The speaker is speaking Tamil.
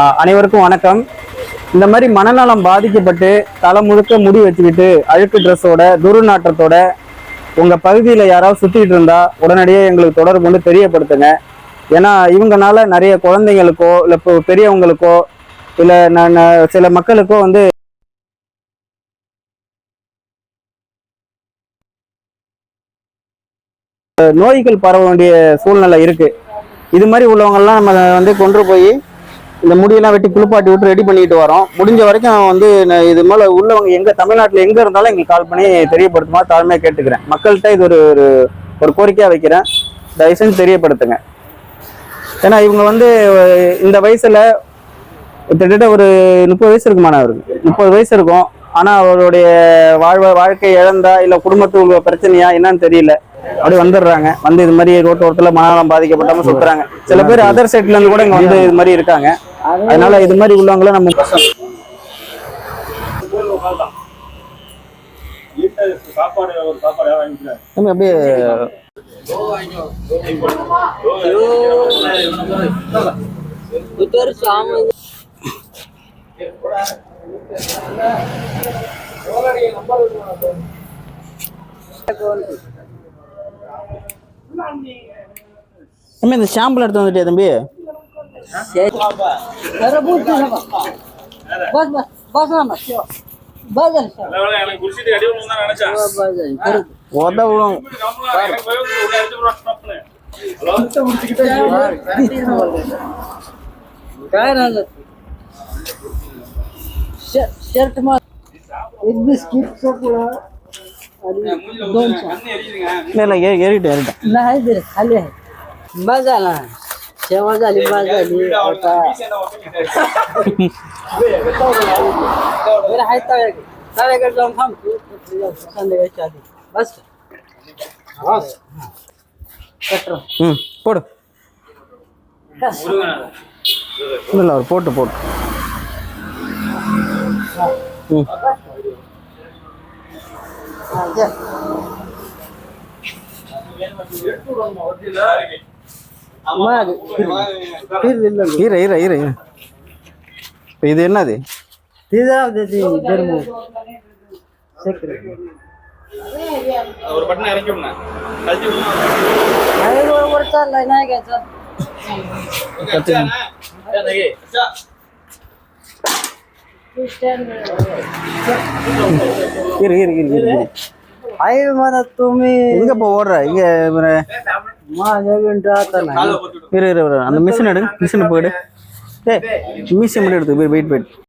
அனைவருக்கும் வணக்கம். இந்த மாதிரி மனநலம் பாதிக்கப்பட்டு தலை முழுக்க முடி வச்சுக்கிட்டு அழுக்கு ட்ரெஸ்ஸோட துர்நாற்றத்தோட உங்கள் பகுதியில் யாராவது சுற்றிக்கிட்டு இருந்தால் உடனடியே எங்களுக்கு தொடர்பு கொண்டு தெரியப்படுத்துங்க. ஏன்னா இவங்கனால நிறைய குழந்தைங்களுக்கோ இல்லை பெரியவங்களுக்கோ இல்லை நான் சில மக்களுக்கோ வந்து நோய்கள் பரவ வேண்டிய சூழ்நிலை இருக்கு. இது மாதிரி உள்ளவங்கெல்லாம் நம்ம வந்து கொண்டு போய் இந்த முடியெல்லாம் வெட்டி குளிப்பாட்டி விட்டு ரெடி பண்ணிட்டு வரோம். முடிஞ்ச வரைக்கும் வந்து இது மேல உள்ளவங்க எங்க தமிழ்நாட்டில் எங்க இருந்தாலும் எங்களுக்கு கால் பண்ணி தெரியப்படுத்துமா தாழ்மையா கேட்டுக்கிறேன். மக்கள்கிட்ட இது ஒரு ஒரு ஒரு கோரிக்கையா வைக்கிறேன். தயவு செஞ்சு தெரியப்படுத்துங்க. ஏன்னா இவங்க வந்து இந்த வயசுல கிட்டத்தட்ட ஒரு முப்பது வயசு இருக்குமாண்ணா அவருக்கு. முப்பது வயசு இருக்கும். ஆனா அவருடைய வாழ்வ வாழ்க்கை இழந்தா இல்ல குடும்பத்துக்கு பிரச்சனையா என்னன்னு தெரியல. அப்படி வந்துடுறாங்க. வந்து இது மாதிரி ரோட்டு ஓரத்துல மனநலம் பாதிக்கப்பட்டவங்க சுத்துறாங்க. சில பேர் அதர் சைட்ல இருந்து கூட இங்க வந்து இது மாதிரி இருக்காங்க. அதனால இது மாதிரி உள்ளவங்கள நம்ம நம்ம அப்படியே தம்பி இந்த ஷாம்பிள் எடுத்து வந்துட்டியா தம்பி? உதவும் எனக்கு பயந்து உள்ள அடிச்சு போடுறான் ஸ்டாப்னு. काय राहिलं शर्ट मा एक बिस्किट चोकुळा आणि दोन चहा. இல்ல இல்ல ஏ- ஏறிட்டு ஏறிட்டேன் नाही दे खाली आहे बस झाला सेवा झाली बस झाली आता बरं आहे तळ्याकडे तळ्याकडे जाऊन थांबतो संध्याकाळच्या आधी बस बस कटर ம் போடு कस இல்ல இல்ல அவர் போட்டு போட்டு ம் मग இரு இரு இரு. இது என்னது? இதாவது ஜெர்மம் ஒரு ஐமர துமி எங்க போ ஓடுற? இங்க இரு இரு அந்த மிஷின் எடு. மிஷின் போயிடு ஏ மிஷின் மட்டும் எடுத்து போய் வெயிட் வெயிட்